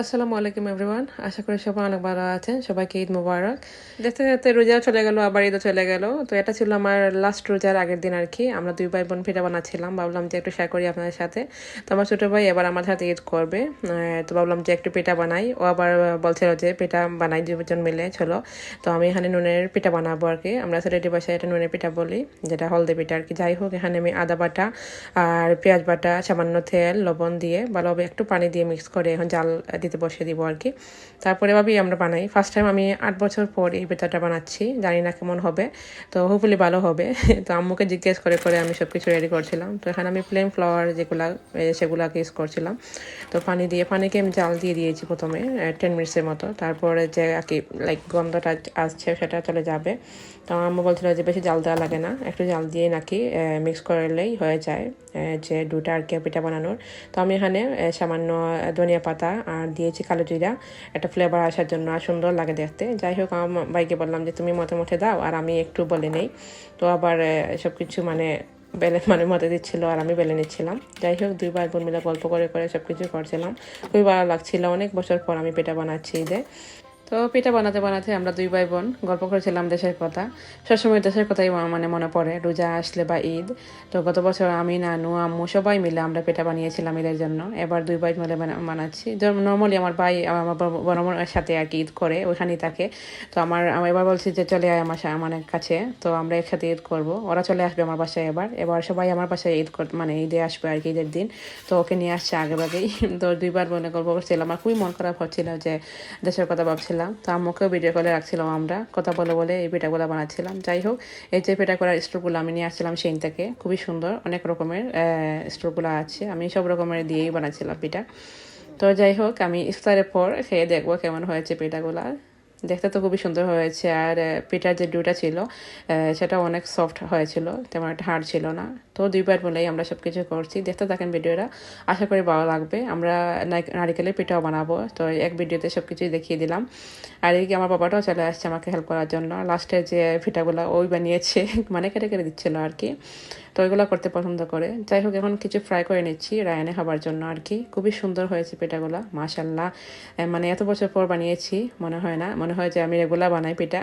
আসসালামু আলাইকুম এভরিওয়ান আশা করি সবাই অনেক ভালো আছেন। সবাইকে ঈদ মুবারক। দেখতে দেখতে রোজা চলে গেল, আবার ঈদও চলে গেল। তো এটা ছিল আমার লাস্ট রোজার আগের দিন আর কি। আমরা দুই ভাই বোন পিঠা বানাচ্ছিলাম। ভাবলাম যে একটু শেয়ার করি আপনাদের সাথে। তো আমার ছোটো ভাই এবার আমার সাথে ঈদ করবে। তো ভাবলাম যে একটু পিঠা বানাই। ও আবার বলছিল যে পিঠা বানাই, দুজন মিলে, চলো। তো আমি এখানে নুনের পিঠা বানাবো আর কি। আমরা সিলেটি ভাষায় এটা নুনের পিঠা বলি, যেটা হলদে পিঠা আর কি। যাই হোক, এখানে আমি আদা বাটা আর পেঁয়াজ বাটা, সামান্য তেল, লবণ দিয়ে ভালোভাবে একটু পানি দিয়ে মিক্স করে এখন জাল দিতে বসিয়ে দিব আর কি। তারপরে ভাবেই আমরা বানাই। ফার্স্ট টাইম আমি আট বছর পর এই পিঠাটা বানাচ্ছি। জানি না কেমন হবে। তো হোপফুলি ভালো হবে। তো আম্মুকে জিজ্ঞেস করে করে আমি সব কিছু রেডি করছিলাম। তো এখানে আমি প্লেন ফ্লাওয়ার যেগুলা সেগুলাকে ইউজ করছিলাম। তো পানি দিয়ে, পানিকে আমি জাল দিয়ে দিয়েছি প্রথমে টেন মিনিটসের মতো। তারপরে যে আর কি লাইক গন্ধটা আসছে সেটা চলে যাবে। তো আম্মু বলছিল যে বেশি জাল দেওয়া লাগে না। একটু জাল দিয়ে নাকি মিক্স করলেই হয়ে যায়। যে দুটা আর কি পিঠা বানানোর। তো আমি এখানে সামান্য ধনিয়া পাতা আর দিয়েছি কালো জিরা। একটা ফ্লেভার আসার জন্য আর সুন্দর লাগে দেখতে। যাই হোক, আমার ভাইকে বললাম যে, তুমি মতে মতে দাও। আর আমি একটু বলে নেই। তো আবার সব কিছু মানে বেলে মানে মতে দিচ্ছিল আর আমি বেলে নিচ্ছিলাম। যাই হোক, দুই ভাই বোন মিলে গল্প করে করে সব কিছু করছিলাম। খুবই ভালো লাগছিল। অনেক বছর পর আমি পিঠা বানাচ্ছি ঈদে। তো পিঠা বানাতে বানাতে আমরা দুই ভাই বোন গল্প করেছিলাম দেশের কথা। সবসময় দেশের কথাই মানে মনে পড়ে, রোজা আসলে বা ঈদ। তো গত বছর আমি, নানু, আম্মু সবাই মিলে আমরা পিঠা বানিয়েছিলাম ঈদের জন্য। এবার দুই ভাই মিলে বানা- বানাচ্ছি। নর্মালি আমার ভাই, আমার বড়- বড় সাথে আর কি ঈদ করে, ওখানেই থাকে। তো আমার এবার বলছি যে চলে আয় আমার আমার কাছে। তো আমরা একসাথে ঈদ করব। ওরা চলে আসবে আমার বাসায় এবার। এবার সবাই আমার বাসায় ঈদ মানে ঈদে আসবে আর কি ঈদের দিন। তো ওকে নিয়ে আসছে আগে আগেই তো দুইবার বোনে গল্প করছিলাম। আমার খুবই মন খারাপ হচ্ছিল যে দেশের কথা ভাবছিলাম। তো আম্মুকেও ভিডিও কলে রাখছিলাম আমরা। কথা বলে বলে এই পিঠাগুলো বানাচ্ছিলাম। যাই হোক, এই যে পিঠা করার স্টোরগুলো আমি নিয়ে আসছিলাম সেই থেকে, খুবই সুন্দর, অনেক রকমের স্টোরগুলো আছে। আমি সব রকমের দিয়েই বানাচ্ছিলাম পিঠা। তো যাই হোক, আমি ইফতারের পর খেয়ে দেখব কেমন হয়েছে পিঠাগুলা। দেখতে তো খুবই সুন্দর হয়েছে। আর পিঠার যে ডুটা ছিল সেটা অনেক সফট হয়েছিল, তেমন একটা হার্ড ছিল না। তো দুইবার বলেই আমরা সব কিছু করছি। দেখতে থাকেন ভিডিওটা, আশা করি ভালো লাগবে। আমরা নারিকেলের পিঠাও বানাবো। তো এক ভিডিওতে সব কিছুই দেখিয়ে দিলাম। আর এদিকে আমার বাবাটাও চলে আসছে আমাকে হেল্প করার জন্য। লাস্টে যে পিঠাগুলো ওই বানিয়েছে মানে কেটে কেটে দিচ্ছিল আর কি। তো ওইগুলো করতে পছন্দ করে। যাই হোক এখন কিছু ফ্রাই করে নিচ্ছি রায়নে খাবার জন্য আর কি খুবই সুন্দর হয়েছে পিঠাগুলো মাশাল্লাহ মানে এত বছর পর বানিয়েছি, মনে হয় না। মনে হয় যে আমি রেগুলার বানাই পিঠা।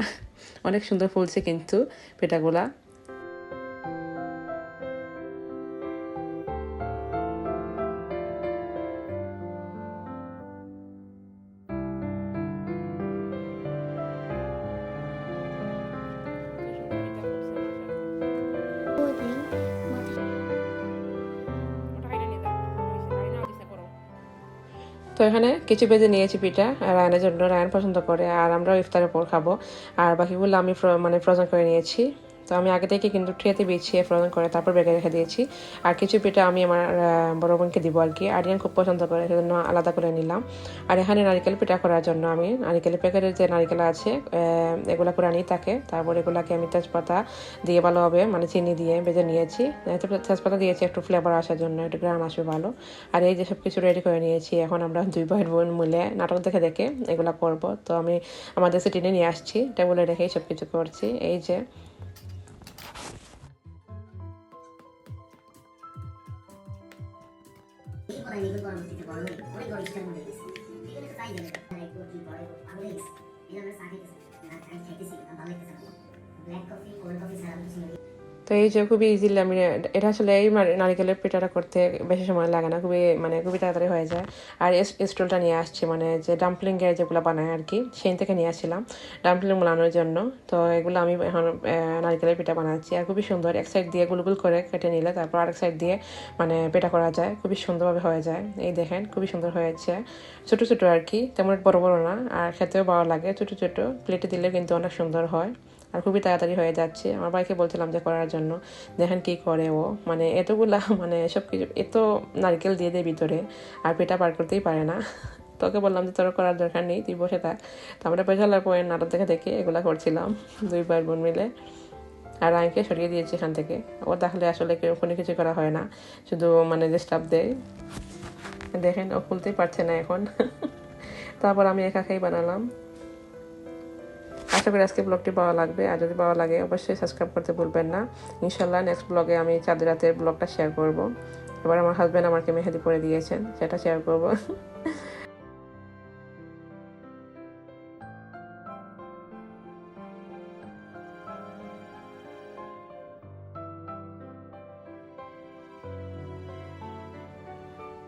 অনেক সুন্দর ফুলছে কিন্তু পিঠাগুলা। তো এখানে কিছু বেজে নিয়েছি পিঠা রায়নের জন্য, রায়ন পছন্দ করে, আর আমরাও ইফতারের পর খাব। আর বাকিগুলো আমি মানে ফ্রোজেন করে নিয়েছি। তো আমি আগে থেকে কিন্তু ট্রেতে বিছিয়ে ফ্রোজেন করে তারপর বেগে রেখে দিয়েছি। আর কিছু পিঠা আমি আমার বড় বোনকে দিব আর কি। আরিয়ান খুব পছন্দ করে, সেজন্য আলাদা করে নিলাম। আর এখানে নারিকেল পিঠা করার জন্য আমি নারিকেলের প্যাকেটের যে নারিকেল আছে এগুলা করে আনি তাকে। তারপর এগুলাকে আমি তেজপাতা দিয়ে ভালোভাবে মানে চিনি দিয়ে বেজে নিয়েছি। তেজপাতা- দিয়েছি একটু ফ্লেভার আসার জন্য, একটু গ্রান আসবে ভালো। আর এই যে সব কিছু রেডি করে নিয়েছি, এখন আমরা দুই ভাই বোন মিলে নাটক দেখে দেখে এগুলা করব। তো আমি আমাদের সিটিনে নিয়ে আসছি টেবিলে রেখেই সব কিছু করছি। এই যে কথা নিগুল পরবর্তীতে বড় হয়ে অনেক বড় ইচ্ছার মধ্যে গেছে এখানে তো তাই তারা একটু কি পরে আমি গেছি এই আমরা চা ভালো ব্ল্যাক কফি কোল্ড কফি ছাড়া কিছু তো এই যে খুবই ইজিলি আমি, এটা আসলে এই নারিকেলের পিঠাটা করতে বেশি সময় লাগে না, খুবই মানে খুবই তাড়াতাড়ি হয়ে যায়। আর স্টুলটা নিয়ে আসছি মানে যে ডাম্পলিংয়ের যেগুলো বানায় আর কি সেই থেকে নিয়ে আসছিলাম ডাম্পলিং বানানোর জন্য। তো এগুলো আমি এখন নারিকেলের পিঠা বানাচ্ছি। আর খুবই সুন্দর, এক সাইড দিয়ে গুল গুল করে কেটে নিলে তারপর আরেক সাইড দিয়ে মানে পিঠা করা যায়। খুবই সুন্দরভাবে হয়ে যায়। এই দেখেন, খুবই সুন্দর হয়েছে। ছোট ছোট আর কি, তেমন বড় বড় না, আর খেতেও ভালো লাগে। ছোট ছোট প্লেটে দিলে কিন্তু অনেক সুন্দর হয়। আর খুবই তাড়াতাড়ি হয়ে যাচ্ছে। আমার ভাইকে বলছিলাম যে করার জন্য। দেখেন কি করে ও। মানে এতগুলা মানে সব কিছু এত নারকেল দিয়ে দেয় ভিতরে, আর পেটা পার করতেই পারে না। তোকে বললাম যে তোর করার দরকার নেই, তুই বসে থাক। তো আমরা পেছালার পরে নাটক দেখে দেখে এগুলা করছিলাম, দুই ভাই বোন মিলে। আর আইনকে সরিয়ে দিয়েছি এখান থেকে। ও তাহলে আসলে কেউ কোনো কিছু করা হয় না। শুধু মানে ডিস্টার্ব দেয়। দেখেন, ও খুলতেই পারছে না এখন। তারপর আমি একা খেয়ে বানালাম। আশা করি আজকে ব্লগটি ভালো লাগবে। আর যদি পাওয়া লাগে, অবশ্যই সাবস্ক্রাইব করতে ভুলবেন না। ইনশাল্লাহ নেক্সট ব্লগে আমি চাঁদের রাতের ব্লগটা শেয়ার করব। এবার আমার হাজব্যান্ড আমাকে মেহেদি পরে দিয়েছেন, সেটা শেয়ার করব।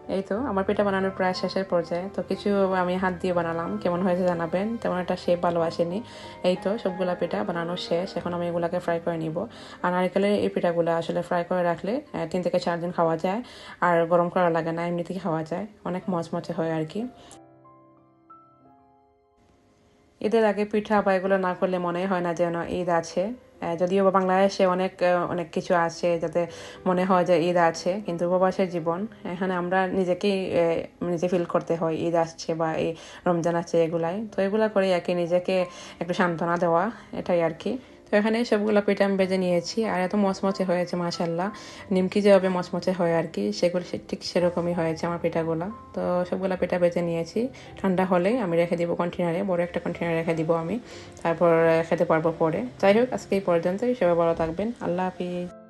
এই তো, আমার পিঠা বানানোর প্রায় শেষের পর্যায়ে। তো কিছু আমি হাত দিয়ে বানালাম, কেমন হয়েছে জানাবেন? তেমন একটা শেপ ভালো আসেনি। এই তো, সবগুলা পিঠা বানানো শেষ। এখন আমি এগুলাকে ফ্রাই করে নিব। আর নারিকেলের এই পিঠাগুলো আসলে ফ্রাই করে রাখলে তিন থেকে চার দিন খাওয়া যায়। আর গরম করা লাগে না, এমনিতেই খাওয়া যায়। অনেক মচমচে হয় আর কি। ঈদের আগে পিঠা বা এগুলো না করলে মনে হয় না যেন ঈদ আছে। যদিও বা বাংলাদেশে অনেক অনেক কিছু আছে যাতে মনে হয় যে ঈদ আছে, কিন্তু উপবাসের জীবন, এখানে আমরা নিজেকেই নিজে ফিল করতে হয়, ঈদ আসছে বা এই রমজান আছে এগুলাই। তো এগুলা করে আর কি নিজেকে একটু সান্ত্বনা দেওয়া, এটাই আর কি। তো এখানে সবগুলো পিঠা আমি বেজে নিয়েছি, আর এত মচমচে হয়েছে মাশাল্লাহ নিমকি যেভাবে মচমচে হয় আর কি, সেগুলো ঠিক সেরকমই হয়েছে আমার পিঠাগুলো। তো সবগুলো পিঠা বেজে নিয়েছি। ঠান্ডা হলে আমি রেখে দিব কন্টেনারে বড় একটা কন্টেনারে রেখে দিব আমি। তারপর খেতে পারব পরে। যাই হোক, আজকে এই পর্যন্তই, সবাই বড় থাকবেন। আল্লাহ হাফিজ।